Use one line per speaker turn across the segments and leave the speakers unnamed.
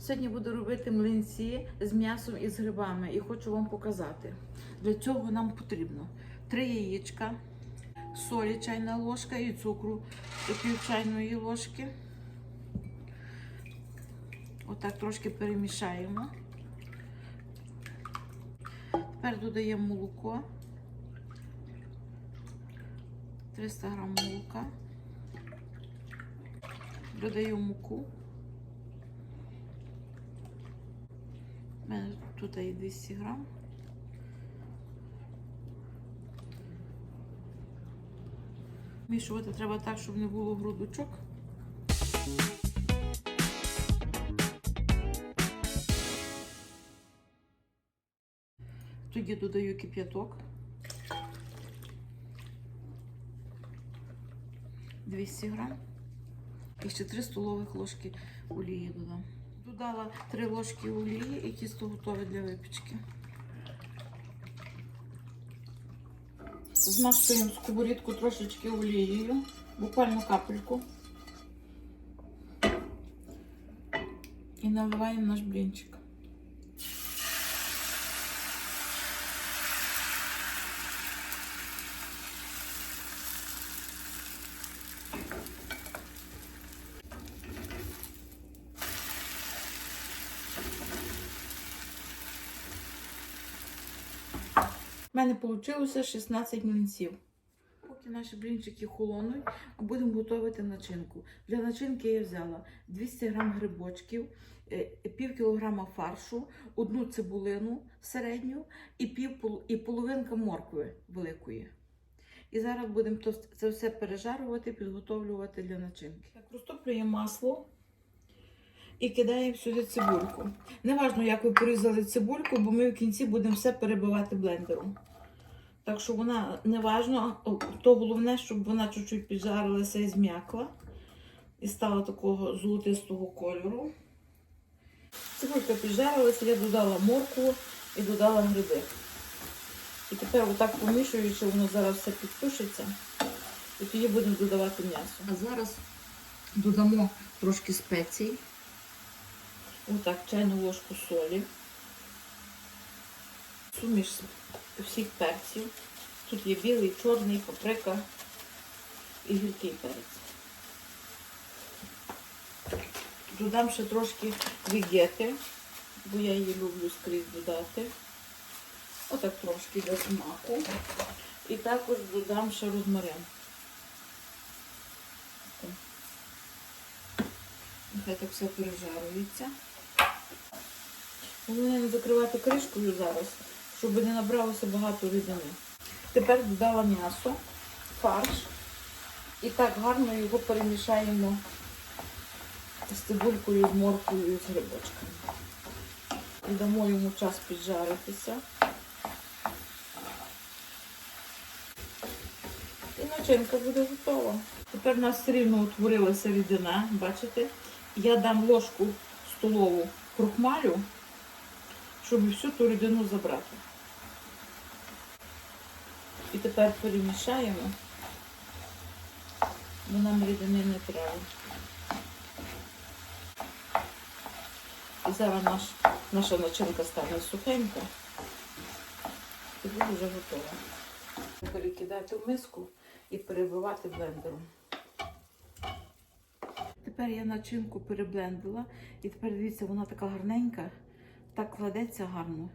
Сьогодні буду робити млинці з м'ясом і з грибами і хочу вам показати. Для цього нам потрібно 3 яєчка, солі чайна ложка і цукру пів чайної ложки. Отак трошки перемішаємо. Тепер додаємо молоко. 300 грам молока. Додаю муку. У мене тут є 200 грам. Мішувати треба так, щоб не було грудочок. Тоді додаю кип'яток. 200 грам. І ще 3 столових ложки олії додам. Додала 3 ложки олії і тісто готове для випічки. Змащуємо сковорідку трошечки олією, буквально капельку. І наливаємо наш блінчик. У мене вийшло 16 млинців. Поки наші блінчики холонуть, будемо готувати начинку. Для начинки я взяла 200 г грибочків, е, пів кілограма фаршу, одну цибулину середню і, пів, і половинка моркви великої. І зараз будемо це все пережарувати, підготовлювати для начинки. Так, розтоплюємо масло і кидаємо сюди цибульку. Неважно, як ви порізали цибульку, бо ми в кінці будемо все перебивати блендером. Так що вона не важно, то головне, щоб вона чуть-чуть піджарилася і зм'якла. І стала такого золотистого кольору. Цибулька піджарилася, я додала моркву і додала гриби. І тепер отак помішуючи, воно зараз все підтушиться. І тоді будемо додавати м'ясо. А зараз додамо трошки спецій. Отак, чайну ложку солі. Суміш всіх перців. Тут є білий, чорний, паприка і гіркий перець. Додам ще трошки вігети, бо я її люблю скрізь додати. Отак трошки для смаку. І також додам ще розмарин. Нехай так все пережарюється. Не закривати кришкою зараз, щоб не набралося багато рідини. Тепер додала м'ясо, фарш. І так гарно його перемішаємо з цибулькою, з морквою і з грибочками. І дамо йому час піджаритися. І начинка буде готова. Тепер у нас все рівно утворилася рідина, бачите? Я дам ложку столову крухмалю, щоб всю ту рідину забрати. І тепер перемішаємо, бо нам рідини не треба. І зараз наш, наша начинка стане сухенька і буде вже готова. Перекидати в миску і перебивати блендером. Тепер я начинку переблендила, і тепер дивіться, вона така гарненька, так кладеться гарно.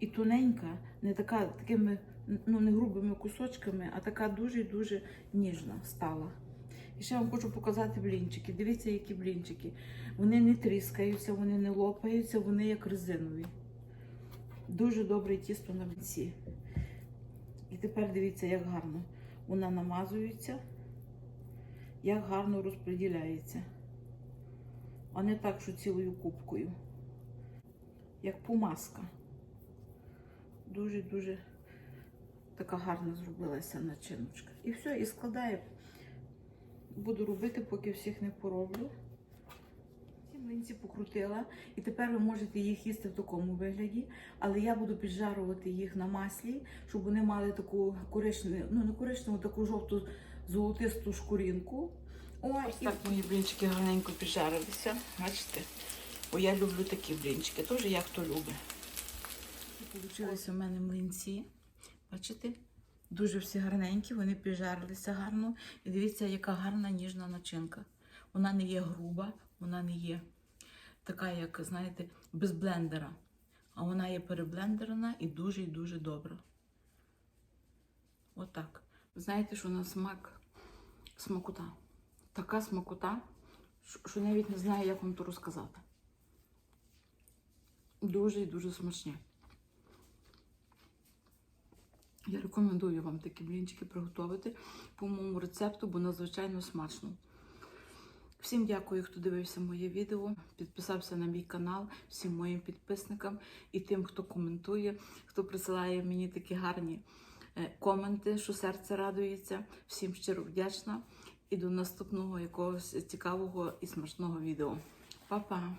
І тоненька, не така такими ну, не грубими кусочками, а така дуже-дуже ніжна стала. І ще вам хочу показати блінчики. Дивіться, які блінчики. Вони не тріскаються, вони не лопаються, вони як резинові. Дуже добре тісто на млинці. І тепер дивіться, як гарно вона намазується, як гарно розподіляється. А не так, що цілою кубкою. Як помазка. Дуже-дуже така гарна зробилася начиночка. І все, і складаю. Буду робити, поки всіх не пороблю. Ці млинці покрутила. І тепер ви можете їх їсти в такому вигляді, але я буду піджарувати їх на маслі, щоб вони мали таку коричневу, ну не коричневу, таку жовту золотисту шкурінку. Ой, Ось так мої блінчики гарненько піджарилися. Бачите? Бо я люблю такі блінчики, теж як хто любить. Получилися у мене млинці. Бачите? Дуже всі гарненькі, вони піджарилися гарно. І дивіться, яка гарна ніжна начинка. Вона не є груба, вона не є така, як, знаєте, без блендера. А вона є переблендерена і дуже і дуже добра. Отак. Ви знаєте, що на смак смакота. Така смакота, що- що навіть не знаю, як вам то розказати. Дуже і дуже смачні. Я рекомендую вам такі блінчики приготувати по моєму рецепту, бо надзвичайно смачно. Всім дякую, хто дивився моє відео, підписався на мій канал, всім моїм підписникам і тим, хто коментує, хто присилає мені такі гарні е, коменти, що серце радується. Всім щиро вдячна і до наступного якогось цікавого і смачного відео. Па-па!